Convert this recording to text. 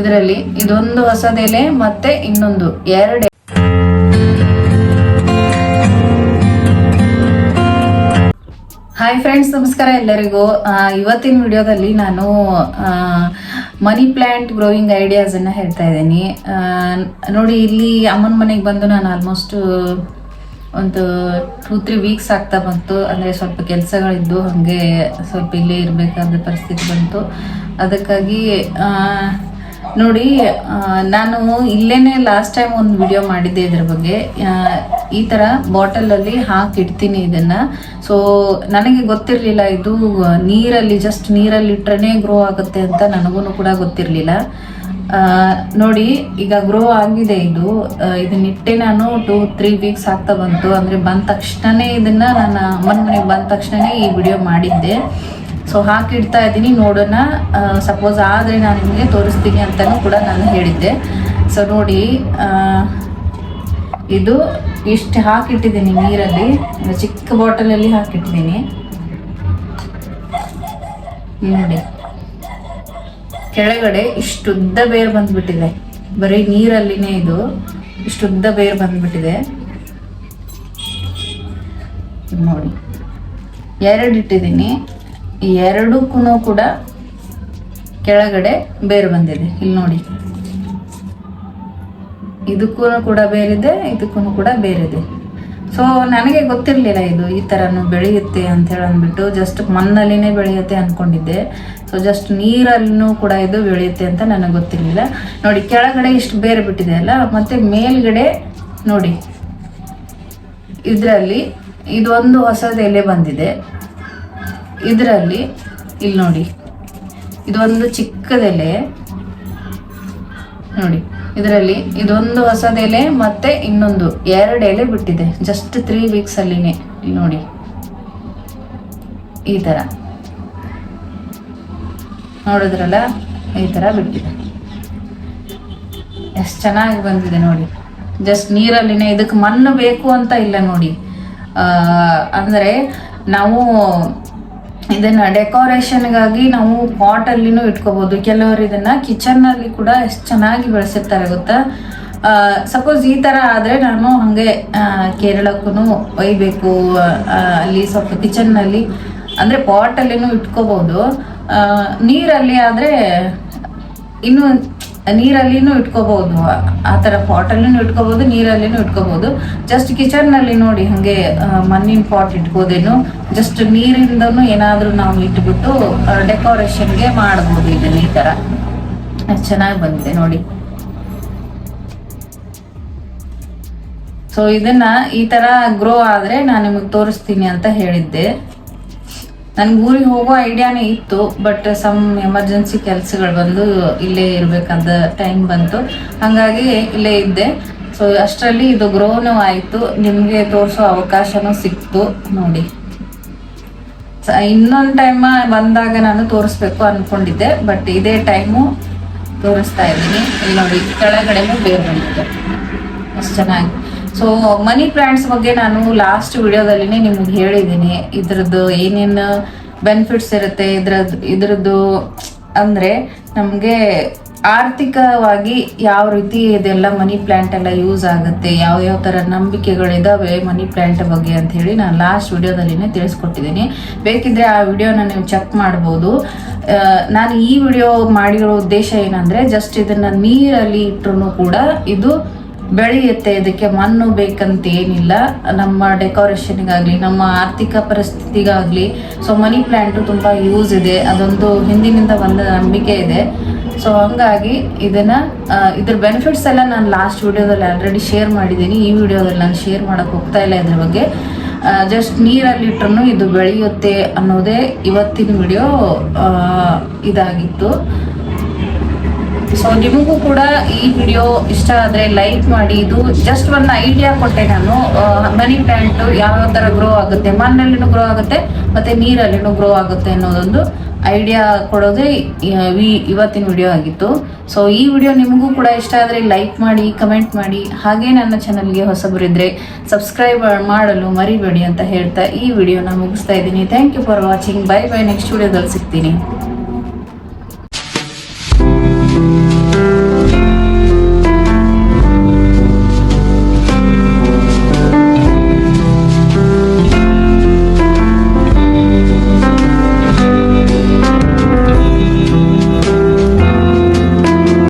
ಇದರಲ್ಲಿ ಇದೊಂದು ಹೊಸದೆಲೆ ಮತ್ತೆ ಇನ್ನೊಂದು, ಎರಡು. ಹಾಯ್ ಫ್ರೆಂಡ್ಸ್ ನಮಸ್ಕಾರ ಎಲ್ಲರಿಗೂ. ಇವತ್ತಿನ ವಿಡಿಯೋದಲ್ಲಿ ನಾನು ಮನಿ ಪ್ಲ್ಯಾಂಟ್ ಗ್ರೋಯಿಂಗ್ ಐಡಿಯಾಸ್ ಅನ್ನ ಹೇಳ್ತಾ ಇದ್ದೀನಿ. ನೋಡಿ, ಇಲ್ಲಿ ಅಮ್ಮನ ಮನೆಗೆ ಬಂದು ನಾನು ಆಲ್ಮೋಸ್ಟ್ ಒಂದು ಟೂ ತ್ರೀ ವೀಕ್ಸ್ ಆಗ್ತಾ ಬಂತು. ಅಂದರೆ ಸ್ವಲ್ಪ ಕೆಲಸಗಳಿದ್ದು ಹಾಗೆ ಸ್ವಲ್ಪ ಇಲ್ಲೇ ಇರಬೇಕಾದ ಪರಿಸ್ಥಿತಿ ಬಂತು. ಅದಕ್ಕಾಗಿ ನೋಡಿ ನಾನು ಇಲ್ಲೇನೆ ಲಾಸ್ಟ್ ಟೈಮ್ ಒಂದು ವಿಡಿಯೋ ಮಾಡಿದ್ದೆ ಇದ್ರ ಬಗ್ಗೆ. ಈ ಥರ ಬಾಟಲಲ್ಲಿ ಹಾಕಿಡ್ತೀನಿ ಇದನ್ನ. ಸೊ ನನಗೆ ಗೊತ್ತಿರಲಿಲ್ಲ ಇದು ನೀರಲ್ಲಿ ಜಸ್ಟ್ ನೀರಲ್ಲಿ ಇಟ್ಟರೆ ಗ್ರೋ ಆಗುತ್ತೆ ಅಂತ ನನಗೂ ಕೂಡ ಗೊತ್ತಿರಲಿಲ್ಲ. ನೋಡಿ, ಈಗ ಗ್ರೋ ಆಗಿದೆ ಇದು. ಇದನ್ನಿಟ್ಟೆ ಇದನ್ನ ನಾನು ಟೂ ತ್ರೀ ವೀಕ್ಸ್ ಆಗ್ತಾ ಬಂತು. ಅಂದರೆ ಬಂದ ತಕ್ಷಣನೇ ಇದನ್ನು ನಾನು ಅಮ್ಮನ ಮನೆಗೆ ಬಂದ ತಕ್ಷಣನೇ ಈ ವಿಡಿಯೋ ಮಾಡಿದ್ದೆ. ಸೊ ಹಾಕಿಡ್ತಾ ಇದ್ದೀನಿ, ನೋಡೋಣ. ಸಪೋಸ್ ಆದರೆ ನಾನು ನಿಮಗೆ ತೋರಿಸ್ತೀನಿ ಅಂತಲೂ ಕೂಡ ನಾನು ಹೇಳಿದ್ದೆ. ಸೊ ನೋಡಿ ಇದು ಇಷ್ಟು ಹಾಕಿಟ್ಟಿದ್ದೀನಿ ನೀರಲ್ಲಿ. ಚಿಕ್ಕ ಬಾಟಲಲ್ಲಿ ಹಾಕಿಟ್ಟಿದ್ದೀನಿ. ನೋಡಿ. ಕೆಳಗಡೆ ಇಷ್ಟುದ್ದ ಬೇರು ಬಂದ್ಬಿಟ್ಟಿದೆ. ಬರೀ ನೀರಲ್ಲಿನೇ ಇದು. ಇಷ್ಟುದ್ದ ಬೇರು ಬಂದ್ಬಿಟ್ಟಿದೆ. ನೋಡಿ. ಎರಡು ಇಟ್ಟಿದ್ದೀನಿ. ಎರಡಕ್ಕೂ ಕೂಡ ಕೆಳಗಡೆ ಬೇರು ಬಂದಿದೆ. ಇಲ್ಲಿ ನೋಡಿ. ಇದಕ್ಕೂ ಕೂಡ ಬೇರಿದೆ ಇದಕ್ಕೂ ಕೂಡ ಬೇರಿದೆ. ಸೊ ನನಗೆ ಗೊತ್ತಿರಲಿಲ್ಲ ಇದು ಈ ಥರನೂ ಬೆಳೆಯುತ್ತೆ ಅಂತ ಹೇಳಿ ಅಂದ್ಬಿಟ್ಟು ಜಸ್ಟ್ ಮಣ್ಣಲ್ಲಿನೇ ಬೆಳೆಯುತ್ತೆ ಅಂದ್ಕೊಂಡಿದ್ದೆ ಸೊ ಜಸ್ಟ್ ನೀರಲ್ಲೂ ಕೂಡ ಇದು ಬೆಳೆಯುತ್ತೆ ಅಂತ ನನಗೆ ಗೊತ್ತಿರಲಿಲ್ಲ. ನೋಡಿ, ಕೆಳಗಡೆ ಇಷ್ಟು ಬೇರೆ ಬಿಟ್ಟಿದೆ ಅಲ್ಲ, ಮತ್ತು ಮೇಲ್ಗಡೆ ನೋಡಿ. ಇದರಲ್ಲಿ ಇದೊಂದು ಹೊಸದೆಲೆ ಬಂದಿದೆ. ಇದರಲ್ಲಿ, ಇಲ್ಲಿ ನೋಡಿ. ಇದೊಂದು ಚಿಕ್ಕದೆಲೆ ನೋಡಿ, ಇದರಲ್ಲಿ ಇದೊಂದು ಹೊಸದೆಲೆ ಮತ್ತೆ ಇನ್ನೊಂದು ಎರಡು ಎಲೆ ಬಿಟ್ಟಿದೆ. ಜಸ್ಟ್ ತ್ರೀ ವೀಕ್ಸ್ ಅಲ್ಲಿನೇ. ನೋಡಿ. ಈ ತರ. ನೋಡಿದ್ರಲ್ಲ? ಈ ತರ ಬಿಟ್ಟಿದೆ. ಎಷ್ಟು ಚೆನ್ನಾಗಿ ಬಂದಿದೆ ನೋಡಿ. ಜಸ್ಟ್ ನೀರಲ್ಲಿನೇ. ಇದಕ್ಕೆ ಮಣ್ಣು ಬೇಕು ಅಂತ ಇಲ್ಲ ನೋಡಿ. ಅಂದ್ರೆ ನಾವು ಇದನ್ನ ಡೆಕೋರೇಷನ್ಗಾಗಿ ನಾವು ಪಾಟ್ ಅಲ್ಲಿನೂ ಇಟ್ಕೋಬಹುದು ಕೆಲವರು ಇದನ್ನ ಕಿಚನ್ ಅಲ್ಲಿ ಕೂಡ ಎಷ್ಟು ಚೆನ್ನಾಗಿ ಬೆಳೆಸಿರ್ತಾರೆ ಗೊತ್ತಾ? ಸಪೋಸ್ ಈ ತರ ಆದ್ರೆ ನಾನು ಹಂಗೆ ಕೇರಳಕ್ಕೂ ಒಯ್ಬೇಕು ಅಲ್ಲಿ ಸ್ವಲ್ಪ ಕಿಚನ್ನಲ್ಲಿ ಅಂದ್ರೆ ಪಾಟ್ ಅಲ್ಲಿನೂ ಇಟ್ಕೋಬಹುದು ಆ, ನೀರಲ್ಲಿ ಆದ್ರೆ ಇನ್ನು ನೀರಲ್ಲಿನೂ ಇಟ್ಕೋಬಹುದು ಆ ಥರ ಪಾಟಲ್ಲಿನೂ ಇಟ್ಕೋಬಹುದು ನೀರಲ್ಲಿನೂ ಇಟ್ಕೋಬಹುದು ಜಸ್ಟ್ ಕಿಚನ್ನಲ್ಲಿ ನೋಡಿ ಹಂಗೆ ಮಣ್ಣಿನ ಪಾಟ್ ಇಟ್ಕೋದೇನು. ಜಸ್ಟ್ ನೀರಿಂದನೂ ಏನಾದರೂ ನಾವು ಇಟ್ಬಿಟ್ಟು ಡೆಕೋರೇಷನ್ಗೆ ಮಾಡ್ಬೋದು ಇದನ್ನ ಈ ತರ ಚೆನ್ನಾಗಿ ಬಂದಿದೆ ನೋಡಿ. ಸೊ ಇದನ್ನ ಈ ತರ ಗ್ರೋ ಆದ್ರೆ ನಾನು ನಿಮಗೆ ತೋರಿಸ್ತೀನಿ ಅಂತ ಹೇಳಿದ್ದೆ. ನನ್ಗೆ ಊರಿಗೆ ಹೋಗೋ ಐಡಿಯಾನೇ ಇತ್ತು ಬಟ್ ಸಮ್ ಎಮರ್ಜೆನ್ಸಿ ಕೆಲಸಗಳು ಬಂದು ಇಲ್ಲೇ ಇರಬೇಕಂತ ಟೈಮ್ ಬಂತು. ಹಾಗಾಗಿ ಇಲ್ಲೇ ಇದ್ದೆ. ಸೊ ಅಷ್ಟರಲ್ಲಿ ಇದು ಗ್ರೋನು ಆಯಿತು. ನಿಮಗೆ ತೋರಿಸೋ ಅವಕಾಶನೂ ಸಿಕ್ತು ನೋಡಿ. ಇನ್ನೊಂದು ಟೈಮ ಬಂದಾಗ ನಾನು ತೋರಿಸ್ಬೇಕು ಅನ್ಕೊಂಡಿದ್ದೆ ಬಟ್ ಇದೇ ಟೈಮು ತೋರಿಸ್ತಾ ಇದ್ದೀನಿ. ಇಲ್ಲಿ ನೋಡಿ, ಕೆಳಗಡೆನೂ ಬೇರೆ ಬಂದಿದೆ. ಅಷ್ಟು ಚೆನ್ನಾಗಿ. ಸೊ ಮನಿ ಪ್ಲಾಂಟ್ಸ್ ಬಗ್ಗೆ ನಾನು ಲಾಸ್ಟ್ ವಿಡಿಯೋದಲ್ಲಿನೇ ನಿಮ್ಗೆ ಹೇಳಿದ್ದೀನಿ. ಇದ್ರದ್ದು ಏನೇನು ಬೆನಿಫಿಟ್ಸ್ ಇರುತ್ತೆ, ಇದ್ರದ್ದು ಇದ್ರದ್ದು ಅಂದರೆ ನಮಗೆ ಆರ್ಥಿಕವಾಗಿ ಯಾವ ರೀತಿ ಇದೆಲ್ಲ ಮನಿ ಪ್ಲಾಂಟ್ ಎಲ್ಲ ಯೂಸ್ ಆಗುತ್ತೆ, ಯಾವ ಯಾವ ಥರ ನಂಬಿಕೆಗಳಿದ್ದಾವೆ ಮನಿ ಪ್ಲಾಂಟ್ ಬಗ್ಗೆ ಅಂತ ಹೇಳಿ ನಾನು ಲಾಸ್ಟ್ ವಿಡಿಯೋದಲ್ಲಿನೇ ತಿಳಿಸ್ಕೊಟ್ಟಿದ್ದೀನಿ. ಬೇಕಿದ್ರೆ ಆ ವಿಡಿಯೋನ ನೀವು ಚೆಕ್ ಮಾಡ್ಬೋದು. ನಾನು ಈ ವಿಡಿಯೋ ಮಾಡಿರೋ ಉದ್ದೇಶ ಏನಂದ್ರೆ ಜಸ್ಟ್ ಇದನ್ನ ನೀರಲ್ಲಿ ಇಟ್ಟರು ಕೂಡ ಇದು ಬೆಳೆಯುತ್ತೆ, ಇದಕ್ಕೆ ಮಣ್ಣು ಬೇಕಂತ ಏನಿಲ್ಲ ನಮ್ಮ ಡೆಕೋರೇಷನ್ಗಾಗಲಿ ನಮ್ಮ ಆರ್ಥಿಕ ಪರಿಸ್ಥಿತಿಗಾಗಲಿ, ಸೊ ಮನಿ ಪ್ಲ್ಯಾಂಟು ತುಂಬ ಯೂಸ್ ಇದೆ. ಅದೊಂದು ಹಿಂದಿನಿಂದ ಬಂದ ನಂಬಿಕೆ ಇದೆ. ಸೊ ಹಂಗಾಗಿ ಇದನ್ನ ಇದ್ರ ಬೆನಿಫಿಟ್ಸ್ ಎಲ್ಲ ನಾನು ಲಾಸ್ಟ್ ವಿಡಿಯೋದಲ್ಲಿ ಆಲ್ರೆಡಿ ಶೇರ್ ಮಾಡಿದ್ದೀನಿ. ಈ ವಿಡಿಯೋದಲ್ಲಿ ನಾನು ಶೇರ್ ಮಾಡೋಕ್ಕೆ ಹೋಗ್ತಾ ಇಲ್ಲ ಇದ್ರ ಬಗ್ಗೆ. ಜಸ್ಟ್ ನೀರಲ್ಲಿ ಇಟ್ರೂ ಇದು ಬೆಳೆಯುತ್ತೆ ಅನ್ನೋದೇ ಇವತ್ತಿನ ವಿಡಿಯೋ ಇದಾಗಿತ್ತು. ಸೊ ನಿಮಗೂ ಕೂಡ ಈ ವಿಡಿಯೋ ಇಷ್ಟ ಆದರೆ ಲೈಕ್ ಮಾಡಿ. ಇದು ಜಸ್ಟ್ ಒಂದು ಐಡಿಯಾ ಕೊಟ್ಟೆ ನಾನು. ಮನಿ ಪ್ಲಾಂಟ್ ಯಾವ ಥರ ಗ್ರೋ ಆಗುತ್ತೆ? ಮಣ್ಣಲ್ಲಿನೂ ಗ್ರೋ ಆಗುತ್ತೆ, ಮತ್ತು ನೀರಲ್ಲಿನೂ ಗ್ರೋ ಆಗುತ್ತೆ ಅನ್ನೋದೊಂದು ಐಡಿಯಾ ಕೊಡೋದೇ ಇವತ್ತಿನ ವಿಡಿಯೋ ಆಗಿತ್ತು. ಸೊ ಈ ವಿಡಿಯೋ ನಿಮಗೂ ಕೂಡ ಇಷ್ಟ ಆದರೆ ಲೈಕ್ ಮಾಡಿ ಕಮೆಂಟ್ ಮಾಡಿ. ಹಾಗೆ ನನ್ನ ಚಾನಲ್ಗೆ ಹೊಸಬರಿದ್ರೆ ಸಬ್ಸ್ಕ್ರೈಬ್ ಮಾಡಲು ಮರಿಬೇಡಿ ಅಂತ ಹೇಳ್ತಾ ಈ ವಿಡಿಯೋನ ಮುಗಿಸ್ತಾ ಇದ್ದೀನಿ. Thank you for watching bye bye next ವಿಡಿಯೋದಲ್ಲಿ ಸಿಗ್ತೀನಿ.